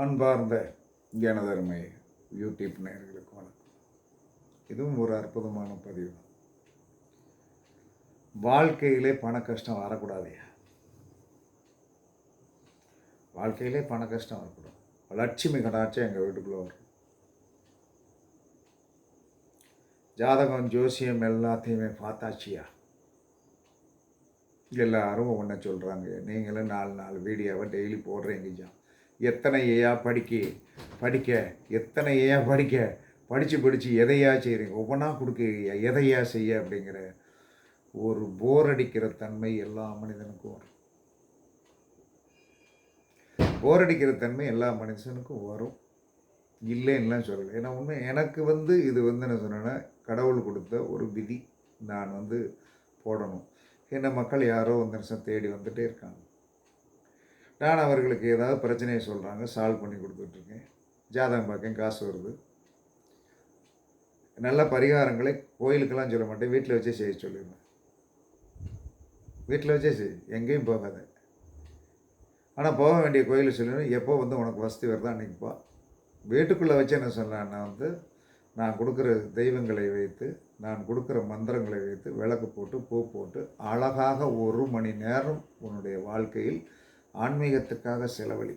அன்பார்ந்த எனதருமை யூடியூப் நேர்களுக்கு வணக்கம். இதுவும் ஒரு அற்புதமான பதிவு. தான் வாழ்க்கையிலே பண கஷ்டம் வரக்கூடாதையா வாழ்க்கையிலே பண கஷ்டம் வரக்கூடாது. லட்சுமி கடாட்சம் எங்கள் வீட்டுக்குள்ளே வரும். ஜாதகம் ஜோசியம் எல்லாத்தையுமே பார்த்தாச்சியா? எல்லாரும் ஒன்றை சொல்கிறாங்க நீங்களும் நாலு நாலு வீடியோவை டெய்லி போடுறீங்கய்யா எத்தனை ஏயா படிக்க படிக்க எத்தனை ஏயா படிக்க படித்து படித்து எதையா செய்கிறீங்க ஒவ்வொன்றா கொடுக்குறீங்க. எதையா செய்ய அப்படிங்கிற ஒரு போர் அடிக்கிற தன்மை எல்லா மனிதனுக்கும் வரும். போர் அடிக்கிற தன்மை எல்லா மனுஷனுக்கும் வரும். இல்லைன்னுலாம் சொல்லலை. ஏன்னா உண்மை எனக்கு வந்து இது வந்து என்ன சொன்னேன்னா கடவுள் கொடுத்த ஒரு விதி நான் வந்து போடணும். என்ன மக்கள் யாரோ வந்து தேடி வந்துகிட்டே இருக்காங்க. நான் அவர்களுக்கு ஏதாவது பிரச்சனையை சொல்கிறாங்க சால்வ் பண்ணி கொடுத்துட்ருக்கேன். ஜாதகம் பார்க்கேன் காசு வருது. நல்ல பரிகாரங்களை கோயிலுக்கெல்லாம் சொல்ல மாட்டேன் வீட்டில் வச்சே செய்ய சொல்லிடுவேன். வீட்டில் வச்சே செய் எங்கேயும் போகாத. ஆனால் போக வேண்டிய கோயில் சொல்லணும் எப்போ வந்து உனக்கு வசதி வருதா அன்றைக்கி வீட்டுக்குள்ளே வச்சு என்ன சொல்லலான்னா வந்து நான் கொடுக்குற தெய்வங்களை வைத்து நான் கொடுக்குற மந்திரங்களை வைத்து விளக்கு போட்டு பூ போட்டு அழகாக ஒரு மணி நேரம் உன்னுடைய வாழ்க்கையில் ஆன்மீகத்துக்காக செலவழி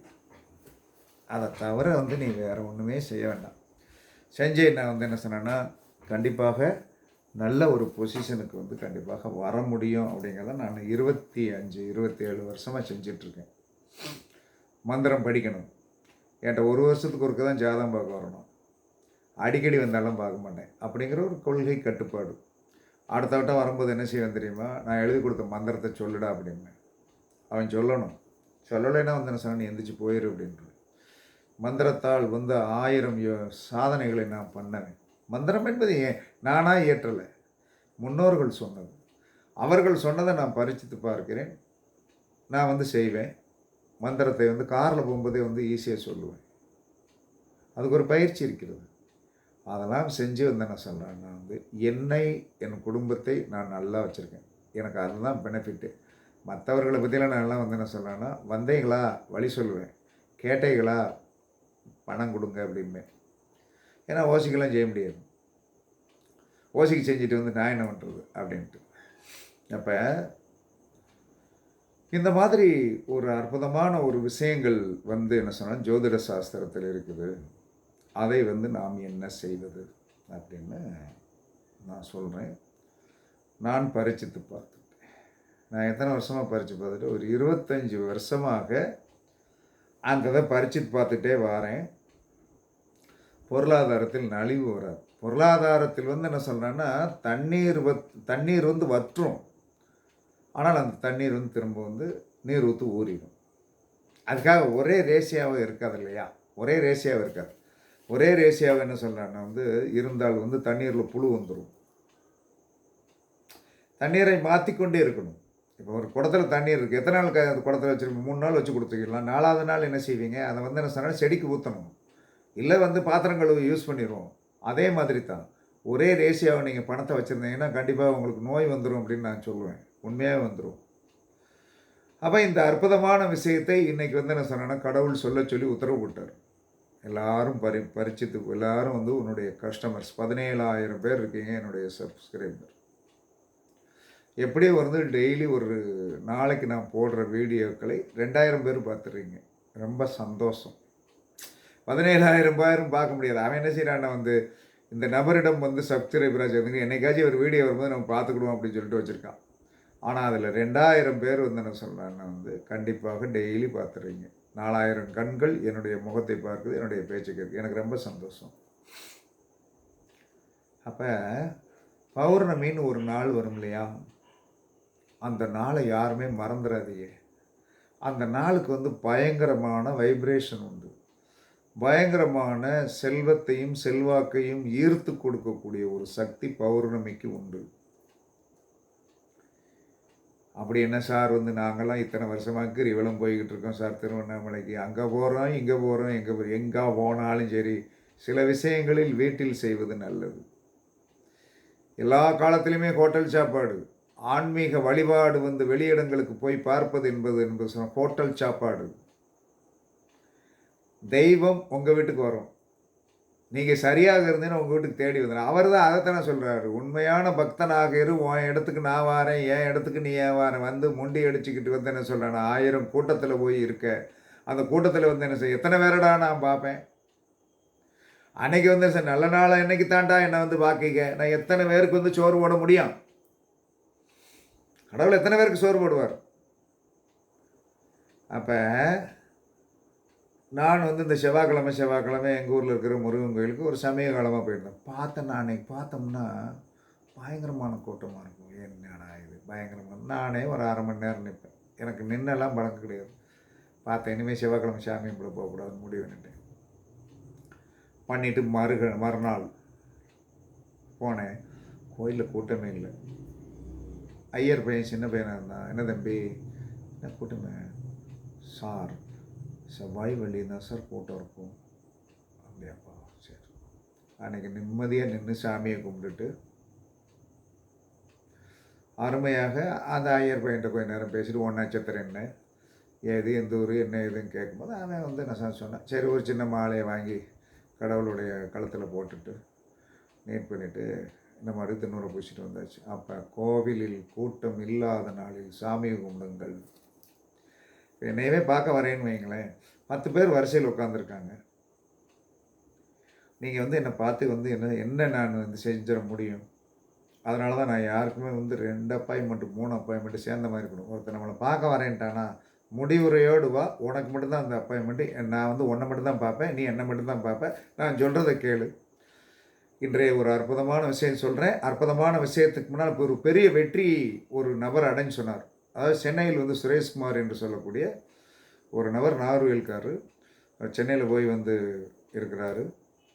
அதை தவிர வந்து நீ வேறு ஒன்றுமே செய்ய வேண்டாம். செஞ்சு நான் வந்து என்ன சொன்னேன்னா கண்டிப்பாக நல்ல ஒரு பொசிஷனுக்கு வந்து கண்டிப்பாக வர முடியும் அப்படிங்கிறத நான் இருபத்தி அஞ்சு இருபத்தி ஏழு வருஷமாக செஞ்சிட்ருக்கேன். மந்திரம் படிக்கணும். என்கிட்ட ஒரு வருஷத்துக்கு ஒருக்க தான் ஜாதகம் பார்க்க வரணும். அடிக்கடி வந்தாலும் பார்க்க மாட்டேன் அப்படிங்கிற ஒரு கொள்கை கட்டுப்பாடு. அடுத்த வட்டம் வரும்போது என்ன செய்வேன் தெரியுமா? நான் எழுதி கொடுத்த மந்திரத்தை சொல்லுடா அப்படின்னு அவன் சொல்லணும். சொல்லலைன்னா வந்து என்ன சொன்ன எந்திரிச்சு போயிரு அப்படின்றது மந்திரத்தால் வந்து ஆயிரம் யோ- சாதனைகளை நான் பண்ணவேன் மந்திரம் என்பது ஏன் நானாக இயற்றலை முன்னோர்கள் சொன்னது. அவர்கள் சொன்னதை நான் பரிச்சித்து பார்க்கிறேன். நான் வந்து செய்வேன். மந்திரத்தை வந்து காரில் போகும்போதே வந்து ஈஸியாக சொல்லுவேன். அதுக்கு ஒரு பயிற்சி இருக்கிறது. அதெல்லாம் செஞ்சு வந்து என்ன சொல்கிறேன் நான் வந்து என்னை என் குடும்பத்தை நான் நல்லா வச்சுருக்கேன். எனக்கு அதுதான் பெனிஃபிட்டு மற்றவர்களை பற்றிலாம் நான் எல்லாம் வந்து என்ன சொல்கிறேன்னா வந்தீங்களா? வழி சொல்லுவேன். கேட்டீங்களா? பணம் கொடுங்க அப்படிம்பேன் ஏன்னா ஓசிக்கெல்லாம் செய்ய முடியாது. ஓசிக்கு செஞ்சுட்டு வந்து நான் என்ன பண்ணுறது அப்படின்ட்டு. அப்போ இந்த மாதிரி ஒரு அற்புதமான ஒரு விஷயங்கள் வந்து என்ன சொன்னால் ஜோதிட சாஸ்திரத்தில் இருக்குது. அதை வந்து நாம் என்ன செய்வது? அப்படின்னு நான் சொல்கிறேன் நான் பரிச்சித்து பார்த்தேன் நான் எத்தனை வருஷமாக பறித்து பார்த்துட்டு ஒரு இருபத்தஞ்சி வருஷமாக அந்த இதை பறிச்சிட்டு பார்த்துட்டே வரேன். பொருளாதாரத்தில் நலிவு வராது. பொருளாதாரத்தில் வந்து என்ன சொல்கிறேன்னா தண்ணீர் வத் தண்ணீர் வந்து வற்றும். ஆனால் அந்த தண்ணீர் வந்து திரும்ப வந்து நீர் ஊற்று ஊறிடும். அதுக்காக ஒரே ரேஷியாவும் இருக்காது இல்லையா? ஒரே ரேஷியாவும் இருக்காது. ஒரே ரேஷியாவை என்ன சொல்கிறேன்னா வந்து இருந்தால் வந்து தண்ணீரில் புழு வந்துடும் தண்ணீரை மாற்றிக்கொண்டே இருக்கணும். இப்போ ஒரு குடத்துல தண்ணீர் இருக்குது எத்தனை நாள் க- அந்த குடத்துல வச்சுருப்போம்? மூணு நாள் வச்சு கொடுத்துக்கலாம். நாலாவது நாள் என்ன செய்வீங்க? அதை வந்து என்ன சொன்னால் செடிக்கு ஊற்றணும் இல்லை வந்து பாத்திரம் கழுவு யூஸ் பண்ணிடுவோம். அதே மாதிரி தான் ஒரே ரேஷியாவை நீங்கள் பணத்தை வச்சுருந்தீங்கன்னா கண்டிப்பாக உங்களுக்கு நோய் வந்துடும் அப்படின்னு நான் சொல்லுவேன். உண்மையாக வந்துடும் அப்போ இந்த அற்புதமான விஷயத்தை இன்றைக்கி வந்து என்ன சொன்னேன்னா கடவுள் சொல்ல சொல்லி உத்தரவு போட்டார். எல்லாரும் பரி பரிச்சித்து எல்லாரும் வந்து உன்னுடைய கஸ்டமர்ஸ் பதினேழாயிரம் பேர் இருக்கீங்க என்னுடைய சப்ஸ்கிரைபர் எப்படியோ வந்து டெய்லி ஒரு நாளைக்கு நான் போடுற வீடியோக்களை ரெண்டாயிரம் பேர் பார்த்துறீங்க ரொம்ப சந்தோஷம். பதினேழாயிரம் பேரும் பார்க்க முடியாது. அவன் என்ன செய்கிறான்னா வந்து இந்த நபரிடம் வந்து சப்ஸ்கிரைபராக சேர்ந்துங்க என்னைக்காச்சும் ஒரு வீடியோ வரும்போது நம்ம பார்த்துக்கிடுவோம் அப்படின்னு சொல்லிட்டு வச்சுருக்கான். ஆனால் அதில் ரெண்டாயிரம் பேர் வந்து என்ன சொல்கிறான்னு வந்து கண்டிப்பாக டெய்லி பார்த்துறீங்க நாலாயிரம் கண்கள் என்னுடைய முகத்தை பார்க்குது என்னுடைய பேச்சு கேட்குது. எனக்கு ரொம்ப சந்தோஷம். அப்போ பௌர்ணமின்னு ஒரு நாள் வரும் இல்லையா? அந்த நாளை யாருமே மறந்துடாதீங்க அந்த நாளுக்கு வந்து பயங்கரமான வைப்ரேஷன் உண்டு. பயங்கரமான செல்வத்தையும் செல்வாக்கையும் ஈர்த்து கொடுக்கக்கூடிய ஒரு சக்தி பௌர்ணமிக்கு உண்டு. அப்படி என்ன சார் வந்து நாங்களாம் இத்தனை வருஷமாக கிரிவலம் போய்கிட்டு இருக்கோம் சார் திருவண்ணாமலைக்கு. அங்கே போகிறோம் இங்கே போகிறோம் எங்கே போகிறோம் எங்கே போனாலும் சரி சில விஷயங்களில் வீட்டில் செய்வது நல்லது. எல்லா காலத்துலேயுமே ஹோட்டல் சாப்பாடு. ஆன்மீக வழிபாடு வந்து வெளியிடங்களுக்கு போய் பார்ப்பது என்பது என்பது சொன்ன ஹோட்டல் சாப்பாடு. தெய்வம் உங்கள் வீட்டுக்கு வரும். நீங்கள் சரியாக இருந்தீங்கன்னா உங்கள் வீட்டுக்கு தேடி வந்தேன். அவர் தான் அதைத்தானே சொல்கிறாரு உண்மையான பக்தனாக இரு உன் இடத்துக்கு நான் வாரேன் என் இடத்துக்கு நீ ஏன் வாரேன்? வந்து முண்டி அடிச்சுக்கிட்டு வந்து என்ன சொல்கிறேன் ஆயிரம் கூட்டத்தில் போய் இருக்க. அந்த கூட்டத்தில் வந்து என்ன செய்ய எத்தனை பேரடா நான் பார்ப்பேன்? அன்னைக்கு வந்து சார் நல்ல நாளாக என்னைக்கு தாண்டா என்னை வந்து பார்க்கிக்க நான் எத்தனை பேருக்கு வந்து சோறு போட முடியும்? கடவுள் எத்தனை பேருக்கு சோறு போடுவார்? அப்போ நான் வந்து இந்த செவ்வாய்க்கிழமை செவ்வாய்க்கிழமை எங்கள் ஊரில் இருக்கிற முருகன் கோயிலுக்கு ஒரு சமய காலமாக போயிருந்தேன். பார்த்தேன் நான் பார்த்தோம்னா பயங்கரமான கூட்டமாக இருக்கும். என்னடா இது? பயங்கரமான நானே ஒரு அரை மணி நேரம் நிற்பேன் எனக்கு நின்னெல்லாம் பழக்கம் கிடையாது. பார்த்தேன் இனிமேல் செவ்வாய்க்கிழமை சாமி கூட போகக்கூடாதுன்னு முடிவு பண்ணிட்டேன். பண்ணிவிட்டு மறுக மறுநாள் போனேன். கோயிலில் கூட்டமே இல்லை. ஐயர் பையன் சின்ன பையனாக இருந்தான் என்ன தம்பி? என்ன கூட்டமே சார் செவ்வாய் வழி தான் சார் கூட்டம் இருக்கும். அப்படியாப்பா சரி. அன்றைக்கி நிம்மதியாக நின்று சாமியை கும்பிட்டுட்டு அருமையாக அந்த ஐயர் பையன்கிட்ட கொஞ்ச நேரம் பேசிட்டு ஒன் நட்சத்திரம் என்ன? ஏது எந்த ஊர் என்ன ஏதுன்னு கேட்கும்போது அவன் வந்து நான் சொன்னேன் சரி ஒரு சின்ன மாலையை வாங்கி கடவுளுடைய கழுத்தில் போட்டுட்டு நீட் பண்ணிவிட்டு இந்த மாதிரி திண்ணூரை பூசிட்டு வந்தாச்சு. அப்போ கோவிலில் கூட்டம் இல்லாத நாளில் சாமியை கும்பிடுங்கள். என்னையவே பார்க்க வரேன்னு வைங்களேன். பத்து பேர் வரிசையில் உட்காந்துருக்காங்க நீங்கள் வந்து என்னை பார்த்து வந்து என்ன என்ன நான் வந்து செஞ்சிட முடியும்? அதனால தான் நான் யாருக்குமே வந்து ரெண்டு அப்பாயின்மெண்ட்டு மூணு அப்பாயின்மெண்ட்டு சேர்ந்த மாதிரி இருக்கணும். ஒருத்தர் நம்மளை பார்க்க வரேன்ட்டானா முடிவுரையோடு வா. உனக்கு மட்டும்தான் அந்த அப்பாயின்மெண்ட்டு நான் வந்து உன்னை மட்டும்தான் பார்ப்பேன் நீ என்னை மட்டும்தான் பார்ப்பேன் நான் சொல்கிறத கேளு. இன்றைய ஒரு அற்புதமான விஷயம் சொல்கிறேன் அற்புதமான விஷயத்துக்கு முன்னால் இப்போ ஒரு பெரிய வெற்றி ஒரு நபர் அடைஞ்சு சொன்னார். அதாவது சென்னையில் வந்து சுரேஷ்குமார் என்று சொல்லக்கூடிய ஒரு நபர் நார்வேல்காரு சென்னையில் போய் வந்து இருக்கிறாரு.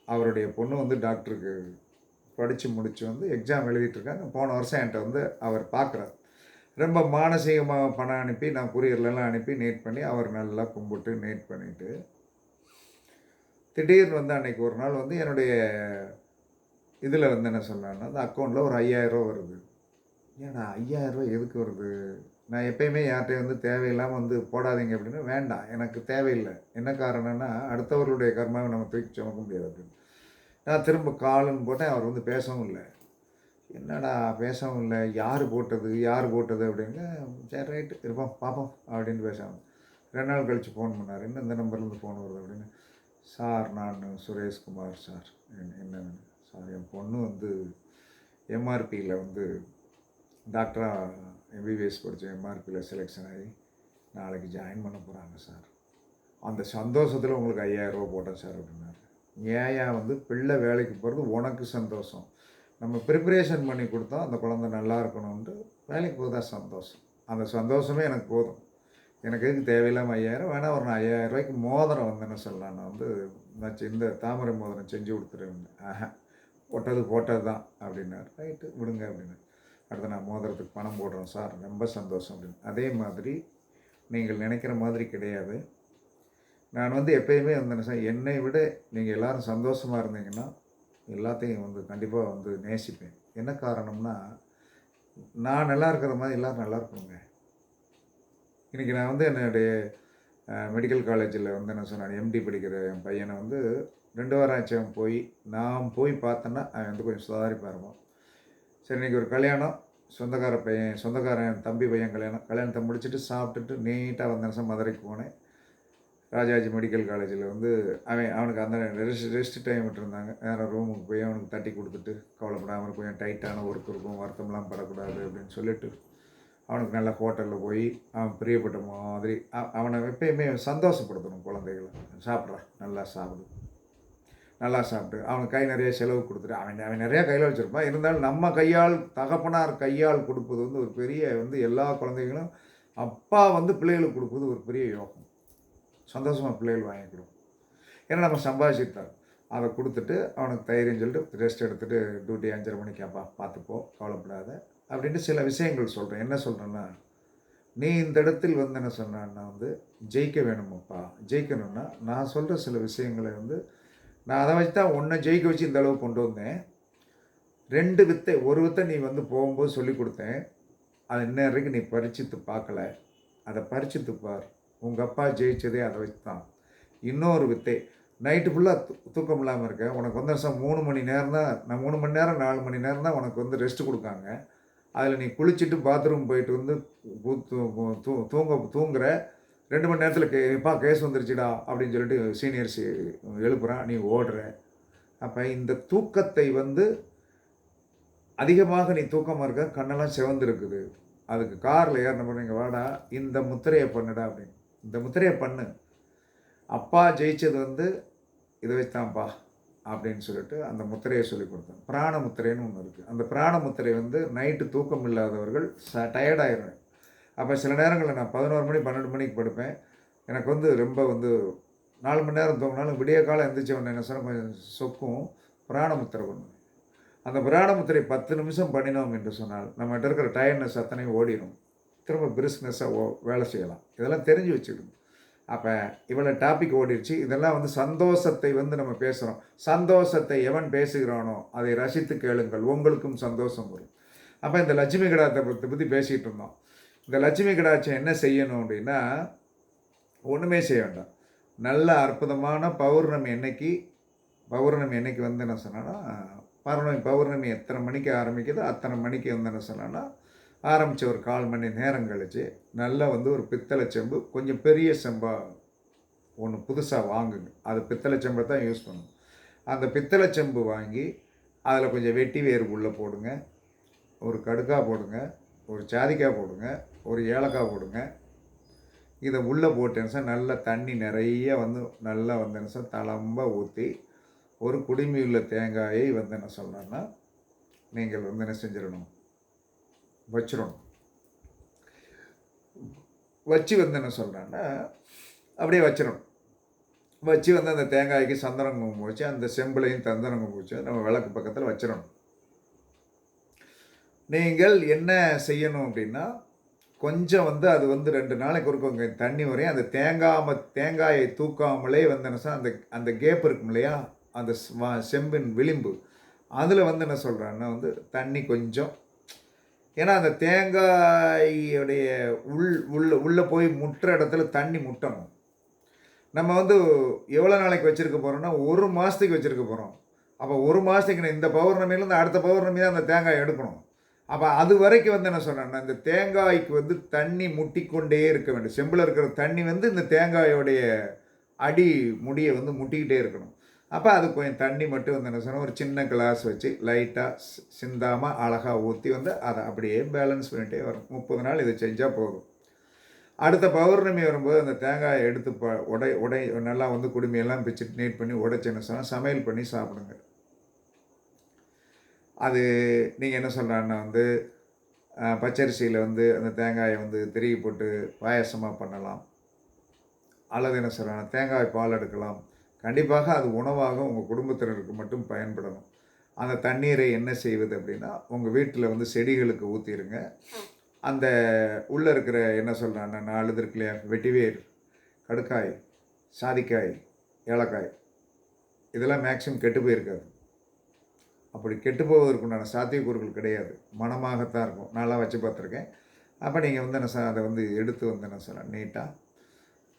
அவருடைய பொண்ணு வந்து டாக்டருக்கு படித்து முடித்து வந்து எக்ஸாம் எழுதிட்டுருக்காங்க போன வருஷம் என்கிட்ட வந்து அவர் பார்க்குறாரு ரொம்ப மானசீகமாக பணம் அனுப்பி நான் குரியர்லலாம் அனுப்பி நீட் பண்ணி அவர் நல்லா கும்பிட்டு நீட் பண்ணிவிட்டு திடீர்னு வந்து அன்றைக்கி ஒரு நாள் வந்து என்னுடைய இதில் வந்து என்ன சொன்னான்னா அந்த அக்கௌண்ட்டில் ஒரு ஐயாயிரரூவா வருது. ஏன்னா ஐயாயிரரூவா எதுக்கு வருது? நான் எப்பயுமே யார்கிட்டையும் வந்து தேவையில்லாமல் வந்து போடாதீங்க அப்படின்னு வேண்டாம் எனக்கு தேவையில்லை. என்ன காரணம்னா அடுத்தவர்களுடைய கர்மாவை நம்ம தூக்கி சுமக்க முடியாது அப்படின்னு. நான் திரும்ப காலுன்னு போட்டேன் அவர் வந்து பேசவும் இல்லை. என்னடா பேசவும் இல்லை யார் போட்டது யார் போட்டது அப்படின்னு சரி ரைட்டு இருப்போம் பார்ப்போம் அப்படின்னு பேசாமல் ரெண்டு நாள் கழித்து ஃபோன் பண்ணார் என்ன இந்த நம்பர்லேருந்து ஃபோன் வருது அப்படின்னு. சார் நான் சுரேஷ்குமார் சார் என்ன என்ன. என் பொண்ணு வந்து எம்ஆர்பியில் வந்து டாக்டராக எம்பிபிஎஸ் படித்த எம்ஆர்பியில் செலெக்ஷன் ஆகி நாளைக்கு ஜாயின் பண்ண போகிறாங்க சார். அந்த சந்தோஷத்தில் உங்களுக்கு ஐயாயிரரூபா போட்டேன் சார் அப்படின்னாரு. ஏயா வந்து பிள்ளை வேலைக்கு போகிறது உனக்கு சந்தோஷம். நம்ம ப்ரிப்பரேஷன் பண்ணி கொடுத்தா அந்த குழந்தை நல்லா இருக்கணும்ன்ட்டு வேலைக்கு போகுதா சந்தோஷம். அந்த சந்தோஷமே எனக்கு போதும். எனக்கு எதுக்கு தேவையில்லாமல் ஐயாயிரம்? வேணால் ஒரு நான் ஐயாயிரம் ரூபாய்க்கு மோதிரம் வந்து என்ன சொல்லலாம் நான் வந்து நான் செ- இந்த தாமரை மோதிரம் செஞ்சு கொடுத்துருவேன். ஆஹா. போட்டது போட்டது தான் அப்படின்னாரு. ரைட்டு விடுங்க அப்படின்னு அடுத்து நான் மோதிரத்துக்கு பணம் போடுறோம் சார். ரொம்ப சந்தோஷம் அப்படின்னு. அதே மாதிரி நீங்கள் நினைக்கிற மாதிரி கிடையாது. நான் வந்து எப்பயுமே வந்து என்ன என்னை விட நீங்கள் எல்லோரும் சந்தோஷமாக இருந்தீங்கன்னா எல்லாத்தையும் வந்து கண்டிப்பாக வந்து நேசிப்பேன். என்ன காரணம்னா நான் நல்லா இருக்கிற மாதிரி எல்லோரும் நல்லா இருக்கணுங்க. இன்றைக்கி நான் வந்து என்னுடைய மெடிக்கல் காலேஜில் வந்து என்ன சொன்னேன் எம்டி படிக்கிற என் பையனை வந்து ரெண்டு வாரம் ஆச்சு அவன் போய். நான் போய் பார்த்தேன்னா அவன் வந்து கொஞ்சம் சுதாரிப்பாக இருக்கும் சரி இன்றைக்கி ஒரு கல்யாணம். சொந்தக்கார பையன் சொந்தக்காரன் தம்பி பையன் கல்யாணம். கல்யாணத்தை முடிச்சுட்டு சாப்பிட்டுட்டு நீட்டாக வந்த நிமிஷம் மதுரைக்கு போனேன். ராஜாஜி மெடிக்கல் காலேஜில் வந்து அவன் அவனுக்கு அந்த ரெஸ்ட் ரெஸ்ட் டைம் விட்டுருந்தாங்க வேறு ரூமுக்கு போய் அவனுக்கு தட்டி கொடுத்துட்டு கவலைப்படாமல் கொஞ்சம் டைட்டான ஒர்க் இருக்கும் வருத்தம்லாம் படக்கூடாது அப்படின்னு சொல்லிட்டு அவனுக்கு நல்ல ஹோட்டலில் போய் அவன் பிரியப்பட்ட மாதிரி அவனை எப்பயுமே சந்தோஷப்படுத்தணும் குழந்தைகளை. சாப்பிட்றான் நல்லா சாப்பிடு. நல்லா சாப்பிட்டு அவனுக்கு கை நிறைய செலவு கொடுத்துட்டு அவன் அவன் நிறையா கையில் வச்சுருப்பான். இருந்தாலும் நம்ம கையால் தகப்பனார் கையால் கொடுப்பது வந்து ஒரு பெரிய வந்து எல்லா குழந்தைகளும் அப்பா வந்து பிள்ளைகளுக்கு கொடுப்பது ஒரு பெரிய யோகம். சந்தோஷமாக பிள்ளைகள் வாங்கி கொடுக்கும் ஏன்னா நம்ம சம்பாதிச்சிருந்தோம் அதை கொடுத்துட்டு அவனுக்கு தைரியம் சொல்லிட்டு ரெஸ்ட் எடுத்துகிட்டு டியூட்டி அஞ்சரை மணிக்கு அப்பா பார்த்துப்போ கவலைப்படாத அப்படின்ட்டு சில விஷயங்கள் சொல்கிறேன் என்ன சொல்கிறேன்னா நீ இந்த இடத்தில் வந்து என்ன சொன்னான்னா வந்து ஜெயிக்க வேணுமாப்பா. ஜெயிக்கணும்னா நான் சொல்கிற சில விஷயங்களை வந்து நான் அதை வச்சு தான் ஒன்றை ஜெயிக்க வச்சு இந்த அளவுக்கு கொண்டு வந்தேன். ரெண்டு வித்தை ஒரு வித்தை நீ வந்து போகும்போது சொல்லி கொடுத்தேன். அது இன்ன வரைக்கும் நீ பறிச்சுத்து பார்க்கல. அதை பறிச்சுத்து பார். உங்கள் அப்பா ஜெயிச்சதே அதை வச்சு தான். இன்னொரு வித்தை நைட்டு ஃபுல்லாக தூக்கம் இல்லாமல் இருக்கேன். உனக்கு வந்து சார் மூணு மணி நேரம் தான் நான் மூணு மணி நேரம் நாலு மணி நேரம் தான் உனக்கு வந்து ரெஸ்ட் கொடுக்காங்க. அதில் நீ குளிச்சுட்டு பாத்ரூம் போயிட்டு வந்து தூ- தூ- தூங்க தூங்குற. ரெண்டு மணி நேரத்தில் கே எப்பா கேஸ் வந்துருச்சுடா அப்படின்னு சொல்லிட்டு சீனியர்ஸ் எழுப்புறான். நீ ஓடுற. அப்போ இந்த தூக்கத்தை வந்து அதிகமாக நீ தூக்கமாக இருக்க கண்ணெல்லாம் சிவந்துருக்குது. அதுக்கு காரில் ஏறின பண்ணுங்க வாடா இந்த முத்திரையை பண்ணுடா அப்படின்னு. இந்த முத்திரையை பண்ணு. அப்பா ஜெயிச்சது வந்து இதை வைத்தான்ப்பா அப்படின்னு சொல்லிட்டு அந்த முத்திரையை சொல்லி கொடுத்தேன். பிராண முத்திரைன்னு ஒன்று இருக்குது அந்த பிராண முத்திரை வந்து நைட்டு தூக்கம் இல்லாதவர்கள் ச டயர்டாயிடுவேன் அப்போ சில நேரங்களில் நான் பதினோரு மணி பன்னெண்டு மணிக்கு படுப்பேன். எனக்கு வந்து ரொம்ப வந்து நாலு மணி நேரம் தூங்கினாலும் விடிய காலம் எந்திரிச்ச உடனே என்ன சொன்னால் கொஞ்சம் சொக்கும் பிராணமுத்திரை பண்ணுவேன் அந்த பிராணமுத்திரை பத்து நிமிஷம் பண்ணினோம் என்று சொன்னால் நம்மகிட்ட இருக்கிற டயர்னஸ் அத்தனையும் ஓடிடும் திரும்ப பிரிஸ்னஸாக ஓ வேலை செய்யலாம். இதெல்லாம் தெரிஞ்சு வச்சுக்கணும். அப்போ இவ்வளோ டாபிக் ஓடிடுச்சு. இதெல்லாம் வந்து சந்தோஷத்தை வந்து நம்ம பேசுகிறோம் சந்தோஷத்தை எவன் பேசுகிறானோ அதை ரசித்து கேளுங்கள். உங்களுக்கும் சந்தோஷம் வரும். அப்போ இந்த லட்சுமி கடாத்தை பற்றி பற்றி பேசிகிட்டு இருந்தோம். இந்த லட்சுமி கடாட்சம் என்ன செய்யணும் அப்படின்னா ஒன்றுமே செய்ய வேண்டாம். நல்ல அற்புதமான பௌர்ணமி என்னைக்கு பௌர்ணமி என்னைக்கு வந்து என்ன சொன்னேன்னா பௌர்ணமி பௌர்ணமி எத்தனை மணிக்கு ஆரம்பிக்குதோ அத்தனை மணிக்கு வந்து என்ன சொன்னேன்னா ஆரம்பித்த ஒரு கால் மணி நேரம் கழிச்சு நல்லா வந்து ஒரு பித்தளை செம்பு கொஞ்சம் பெரிய செம்பாக ஒன்று புதுசாக வாங்குங்க. அது பித்தளை செம்பை தான் யூஸ் பண்ணணும் அந்த பித்தளை செம்பு வாங்கி அதில் கொஞ்சம் வெட்டி வேர் உள்ளே போடுங்க. ஒரு கடுக்காய் போடுங்க. ஒரு ஜாதிக்காய் போடுங்க. ஒரு ஏலக்காய் போடுங்க. இதை உள்ளே போட்டேன்னு சார் நல்லா தண்ணி நிறைய வந்து நல்லா வந்து சார் தளம்ப ஊற்றி ஒரு குடிமி உள்ள தேங்காயை வந்து என்ன சொல்லணும்னா நீங்கள் வந்து என்ன செஞ்சிடணும்? வச்சிடணும். வச்சு வந்து என்ன சொல்கிறேன்னா அப்படியே வச்சிடணும். வச்சு வந்து அந்த தேங்காய்க்கு சந்தனம் குங்குமம் வச்சு அந்த செம்பிளையும் தந்தனம் குங்குமம் வச்சு நம்ம விளக்கு பக்கத்தில் வச்சிடணும். நீங்கள் என்ன செய்யணும் அப்படின்னா கொஞ்சம் வந்து அது வந்து ரெண்டு நாளைக்கு ஒரு கொஞ்சம் தண்ணி வரையும் அந்த தேங்காமல் தேங்காயை தூக்காமலே வந்து என்ன சார் அந்த அந்த கேப் இருக்கும் இல்லையா? அந்த செம்பின் விளிம்பு. அதில் வந்து என்ன சொல்கிறேன்னா வந்து தண்ணி கொஞ்சம். ஏன்னா அந்த தேங்காயுடைய உள் உள்ள உள்ளே போய் முட்டுற இடத்துல தண்ணி முட்டணும். நம்ம வந்து எவ்வளோ நாளைக்கு வச்சுருக்க போகிறோம்னா ஒரு மாதத்துக்கு வச்சுருக்க போகிறோம் அப்போ ஒரு மாதத்துக்கு நான் இந்த பௌர்ணமியிலேருந்து அடுத்த பௌர்ணமி தான் அந்த தேங்காய் எடுக்கணும். அப்போ அது வரைக்கும் வந்து என்ன சொன்னேன்னா இந்த தேங்காய்க்கு வந்து தண்ணி முட்டிக்கொண்டே இருக்க வேண்டும். செம்பில் இருக்கிற தண்ணி வந்து இந்த தேங்காயோடைய அடி முடியை வந்து முட்டிக்கிட்டே இருக்கணும். அப்போ அது கொஞ்சம் தண்ணி மட்டும் வந்து என்ன சொன்னால் ஒரு சின்ன கிளாஸ் வச்சு லைட்டாக சிந்தாமல் அழகாக ஊற்றி வந்து அதை அப்படியே பேலன்ஸ் பண்ணிகிட்டே வரும். முப்பது நாள் இதை செஞ்சால் போதும். அடுத்த பௌர்ணமி வரும்போது அந்த தேங்காயை எடுத்து ப உடை உடை நல்லா வந்து குடுமையெல்லாம் பிச்சுட்டு நீட் பண்ணி உடைச்சு என்ன சொன்னால் சமையல் பண்ணி சாப்பிடுங்க. அது நீங்கள் என்ன சொல்கிறான்னா வந்து பச்சரிசியில் வந்து அந்த தேங்காயை வந்து திருகி போட்டு பாயாசமாக பண்ணலாம். அல்லது என்ன சொல்கிறாங்க தேங்காய் பால் எடுக்கலாம். கண்டிப்பாக அது உணவாக உங்கள் குடும்பத்தினருக்கு மட்டும் பயன்படணும். அந்த தண்ணீரை என்ன செய்வது அப்படின்னா உங்கள் வீட்டில் வந்து செடிகளுக்கு ஊற்றிடுங்க அந்த உள்ளே இருக்கிற என்ன சொல்கிறாங்க நாலு இது இல்லையா வெட்டிவேர் கடுக்காய் சாதிக்காய் ஏலக்காய் இதெல்லாம் மேக்ஸிமம் கெட்டு போயிருக்காது. அப்படி கெட்டு போவதற்குண்டான சாத்தியக்கூறுகள் கிடையாது. மனமாகத்தான் இருக்கும். நல்லா வச்சு பார்த்துருக்கேன். அப்போ நீங்கள் வந்து என்ன சார் அதை வந்து எடுத்து வந்து என்ன சார் நீட்டாக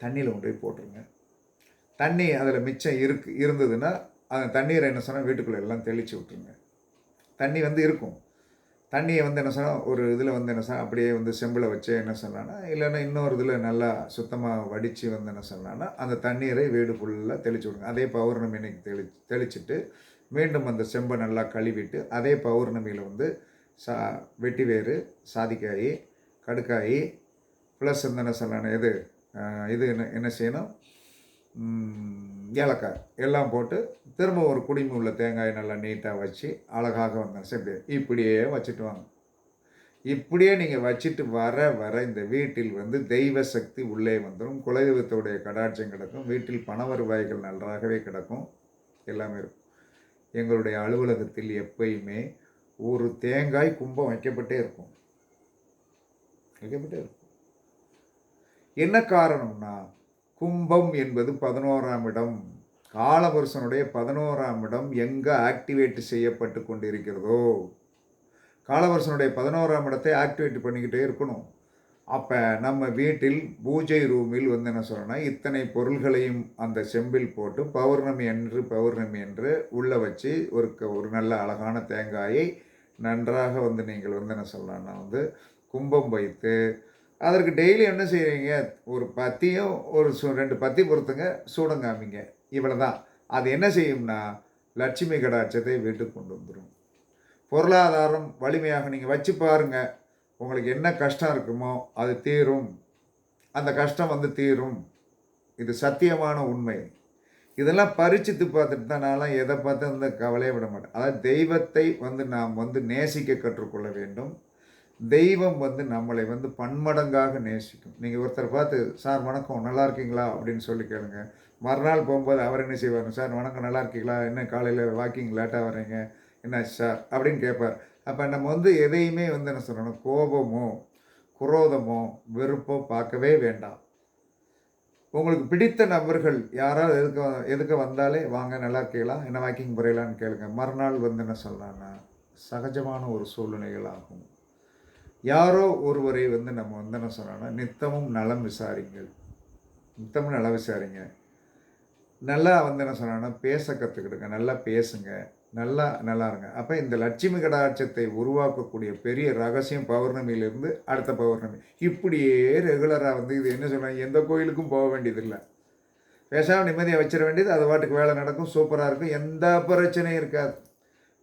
தண்ணியில் கொண்டு போய் போட்டுருங்க. தண்ணி அதில் மிச்சம் இருக்கு இருந்ததுன்னா அந்த தண்ணீரை என்ன சொன்னால் வீட்டுக்குள்ளே எல்லாம் தெளித்து விட்ருங்க தண்ணி வந்து இருக்கும். தண்ணியை வந்து என்ன சொன்னால் ஒரு இதில் வந்து என்ன சொன்னால் அப்படியே வந்து செம்பில் வச்சு என்ன சொன்னான்னா இல்லைன்னா இன்னொரு இதில் நல்லா சுத்தமாக வடித்து வந்து என்ன சொன்னான்னா அந்த தண்ணீரை வீடு ஃபுல்லாக தெளிச்சு விடுங்க. அதே பௌர்ணமி இன்னைக்கு தெளி தெளிச்சுட்டு மீண்டும் அந்த செம்பை நல்லா கழுவிட்டு அதே பௌர்ணமியில் வந்து சா வெட்டி வேறு சாதிக்காய் கடுக்காய் ப்ளஸ் இந்த என்ன இது இது என்ன என்ன செய்யணும்? ஏலக்காய் எல்லாம் போட்டு திரும்ப ஒரு குடிமி உள்ள தேங்காயை நல்லா நீட்டாக வச்சு அழகாக வந்தேன் சரி இப்படியே வச்சுட்டு வாங்க. இப்படியே நீங்கள் வச்சுட்டு வர வர இந்த வீட்டில் வந்து தெய்வ சக்தி உள்ளே வந்துடும் குலதெய்வத்தோடைய கடாட்சம் கிடக்கும். வீட்டில் பண வருவாய்கள் நன்றாகவே கிடக்கும். எல்லாமே இருக்கும். எங்களுடைய அலுவலகத்தில் எப்பயுமே ஒரு தேங்காய் கும்பம் வைக்கப்பட்டே இருக்கும். வைக்கப்பட்டே இருக்கும். என்ன காரணம்னா கும்பம் என்பது பதினோராம் இடம். காலபுருஷனுடைய பதினோராம் இடம் எங்கே ஆக்டிவேட் செய்யப்பட்டு கொண்டிருக்கிறதோ காலவரசனுடைய பதினோராம் இடத்தை ஆக்டிவேட் பண்ணிக்கிட்டே இருக்கணும். அப்போ நம்ம வீட்டில் பூஜை ரூமில் வந்து என்ன சொல்கிறோன்னா இத்தனை பொருள்களையும் அந்த செம்பில் போட்டு பௌர்ணமி என்று பௌர்ணமி என்று உள்ளே வச்சு ஒரு க- ஒரு நல்ல அழகான தேங்காயை நன்றாக வந்து நீங்கள் வந்து என்ன சொல்லலாம்னா வந்து கும்பம் வைத்து அதற்கு டெய்லி என்ன செய்வீங்க ஒரு பத்தியும் ஒரு சு ரெண்டு பத்தி பொறுத்துங்க சூடங்காமிங்க இவ்வளோ தான் அது என்ன செய்யும்னா லட்சுமி கடாட்சத்தை வீட்டுக்கு கொண்டு வந்துடும் பொருளாதாரம் வலிமையாக நீங்கள் வச்சு பாருங்கள் உங்களுக்கு என்ன கஷ்டம் இருக்குமோ அது தீரும். அந்த கஷ்டம் வந்து தீரும். இது சத்தியமான உண்மை. இதெல்லாம் பரிச்சித்து பார்த்துட்டு தான் நான்லாம் எதை பார்த்து அந்த கவலையை விட மாட்டேன். அதாவது தெய்வத்தை வந்து நாம் வந்து நேசிக்க கற்றுக்கொள்ள வேண்டும். தெய்வம் வந்து நம்மளை வந்து பன்மடங்காக நேசிக்கும். நீங்கள் ஒருத்தர் பார்த்து சார் வணக்கம் நல்லா இருக்கீங்களா? அப்படின்னு சொல்லி கேளுங்க. மறுநாள் போகும்போது அவர் என்ன செய்வார்? சார் வணக்கம் நல்லா இருக்கீங்களா? என்ன காலையில் வாக்கிங் லேட்டாக வர்றீங்க? என்னாச்சு சார்? அப்படின்னு கேட்பார். அப்போ நம்ம வந்து எதையுமே வந்து என்ன சொல்லணும்? கோபமோ குரோதமோ வெறுப்போ பார்க்கவே வேண்டாம். உங்களுக்கு பிடித்த நபர்கள் யாராவது எதுக்க எதுக்க வந்தாலே வாங்க நல்லா இருக்கீங்களா என்ன வாக்கிங் புரியலான்னு கேளுங்க. மறுநாள் வந்து என்ன சொல்லலாம்னா சகஜமான ஒரு சூழ்நிலைகள் ஆகும். யாரோ ஒருவரை வந்து நம்ம வந்து என்ன சொல்லணும்னா நித்தமும் நலம் விசாரிங்கள். நித்தமும் நலம் விசாரிங்க. நல்லா வந்து என்ன சொன்னாங்கன்னா பேச கற்றுக்கிடுங்க நல்லா பேசுங்க. நல்லா நல்லா இருங்க. அப்போ இந்த லட்சுமி கடாட்சத்தை உருவாக்கக்கூடிய பெரிய ரகசியம் பௌர்ணமியிலிருந்து அடுத்த பௌர்ணமி. இப்படியே ரெகுலராக வந்து இது என்ன சொல்கிறாங்க எந்த கோயிலுக்கும் போக வேண்டியதில்லை. பேசாமல் நிம்மதியாக வச்சிட வேண்டியது அது பாட்டுக்கு வேலை நடக்கும் சூப்பராக இருக்கும் எந்த பிரச்சனையும் இருக்காது.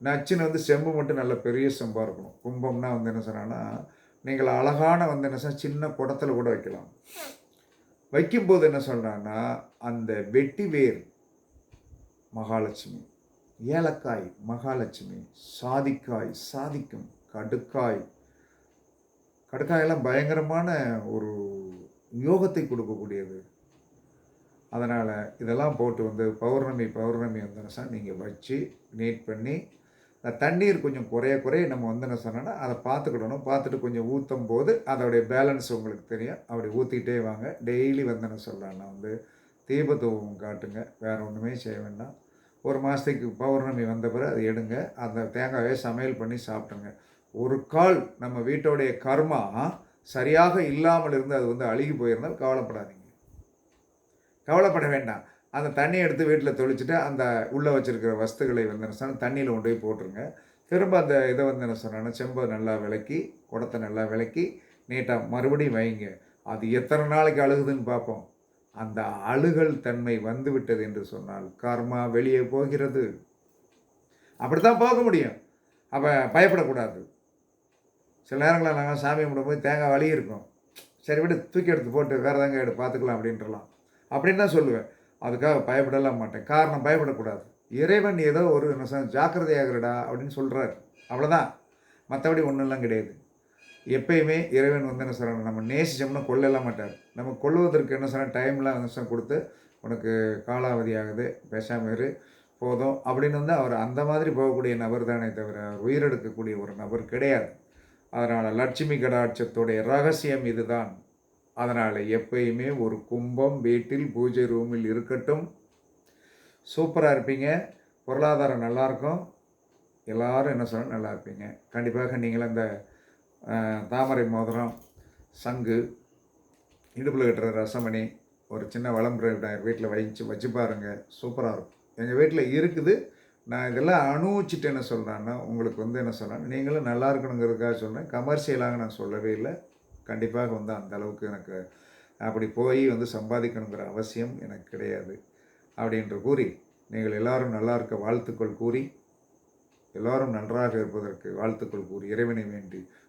நச்சுன்னு வந்து செம்பு மட்டும் நல்ல பெரிய செம்பாக இருக்கணும். கும்பம்னா வந்து என்ன சொன்னான்னா நீங்கள் அழகான வந்து என்ன சொன்னால் சின்ன குடத்துல கூட வைக்கலாம். வைக்கும்போது என்ன சொல்கிறான்னா அந்த வெட்டி வேர் மகாலட்சுமி. ஏலக்காய் மகாலட்சுமி சாதிக்காய் சாதிக்கும் கடுக்காய். கடுக்காயெல்லாம் பயங்கரமான ஒரு யோகத்தை கொடுக்கக்கூடியது. அதனால் இதெல்லாம் போட்டு வந்து பௌர்ணமி பௌர்ணமி வந்தனசா நீங்கள் வச்சு நீட் பண்ணி தண்ணீர் கொஞ்சம் குறைய குறைய நம்ம வந்து சொன்னோன்னா அதை பார்த்துக்கிடணும். பார்த்துட்டு கொஞ்சம் ஊற்றும் போது அதோடைய பேலன்ஸ் உங்களுக்கு தெரியும். அப்படி ஊற்றிக்கிட்டே வாங்க. டெய்லி வந்தன சொல்லலாம் நான் வந்து தீபத்துவம் காட்டுங்க. வேறு ஒன்றுமே செய்ய வேண்டாம். ஒரு மாதத்துக்கு பௌர்ணமி வந்த பிறகு அதை எடுங்க. அந்த தேங்காயை சமையல் பண்ணி சாப்பிடுங்க ஒரு கால் நம்ம வீட்டோடைய கர்மா சரியாக இல்லாமல் இருந்து அது வந்து அழுகி போயிருந்தால் கவலைப்படாதீங்க. கவலைப்பட வேண்டாம். அந்த தண்ணியை எடுத்து வீட்டில் தொளிச்சுட்டு அந்த உள்ளே வச்சுருக்கிற வஸ்துகளை வந்து என்ன சொன்னால் தண்ணியில் கொண்டு போய் போட்டுருங்க. திரும்ப அந்த இதை வந்து என்ன சொன்னால் செம்பை நல்லா விளக்கி குடத்தை நல்லா விளக்கி நீட்டாக மறுபடியும் வைங்க. அது எத்தனை நாளைக்கு அழுகுதுன்னு பார்ப்போம். அந்த அழுகல் தன்மை வந்துவிட்டது என்று சொன்னால் கர்மா வெளியே போகிறது. அப்படித்தான் போக முடியும். அப்போ பயப்படக்கூடாது. சில நேரங்களில் நாங்கள் சாமி கும்பிடும்போது தேங்காய் வலி இருக்கும். சரி விட தூக்கி எடுத்து போட்டு வேறு தாங்க எடு பார்த்துக்கலாம் அப்படின்றலாம். அப்படின்னு தான் சொல்லுவேன். அதுக்காக பயப்படலாம் மாட்டேன். காரணம் பயப்படக்கூடாது. இறைவன் ஏதோ ஒரு ஜாக்கிரதையாகிறடா அப்படின்னு சொல்கிறார் அவ்வளோதான் மற்றபடி ஒன்றும்லாம் கிடையாது. எப்பயுமே இறைவன் வந்து என்ன சொல்கிறாங்க நம்ம நேசிச்சோம்னா கொல்லலாம் மாட்டார். நம்ம கொல்லுவதற்கு என்ன சொன்னால் டைம்லாம் வந்து கொடுத்து உனக்கு காலாவதி ஆகுது பேசாமல் இரு போதும் அப்படின்னு வந்து அவர் அந்த மாதிரி போகக்கூடிய நபர் தானே தவிர உயிரெடுக்கக்கூடிய ஒரு நபர் கிடையாது. அதனால் லட்சுமி கடாட்சத்துடைய ரகசியம் இதுதான். அதனால் எப்பயுமே ஒரு கும்பம் வீட்டில் பூஜை ரூமில் இருக்கட்டும். சூப்பராக இருப்பீங்க. பொருளாதாரம் நல்லாயிருக்கும் எல்லாரும் என்ன சொன்னால் நல்லா இருப்பீங்க. கண்டிப்பாக நீங்களும் அந்த தாமரை மோதிரம் சங்கு இடுப்பில் கட்டுற ரசமணி ஒரு சின்ன விளம்பர வீட்டில் வச்சு வச்சு பாருங்கள் சூப்பராக இருக்கும். எங்கள் வீட்டில் இருக்குது. நான் இதெல்லாம் அனுபவிச்சுட்டு என்ன சொல்கிறேன்னா உங்களுக்கு வந்து என்ன சொல்கிறேன் நீங்களும் நல்லா இருக்கணுங்கிறதுக்காக சொல்கிறேன் கமர்ஷியலாக நான் சொல்லவே இல்லை. கண்டிப்பாக வந்து அந்த அளவுக்கு எனக்கு அப்படி போய் வந்து சம்பாதிக்கணுங்கிற அவசியம் எனக்கு கிடையாது. அப்படின்று கூறி நீங்கள் எல்லாரும் நல்லா இருக்க வாழ்த்துக்கள் கூறி எல்லாரும் நன்றாக இருப்பதற்கு வாழ்த்துக்கள் கூறி இறைவனை வேண்டி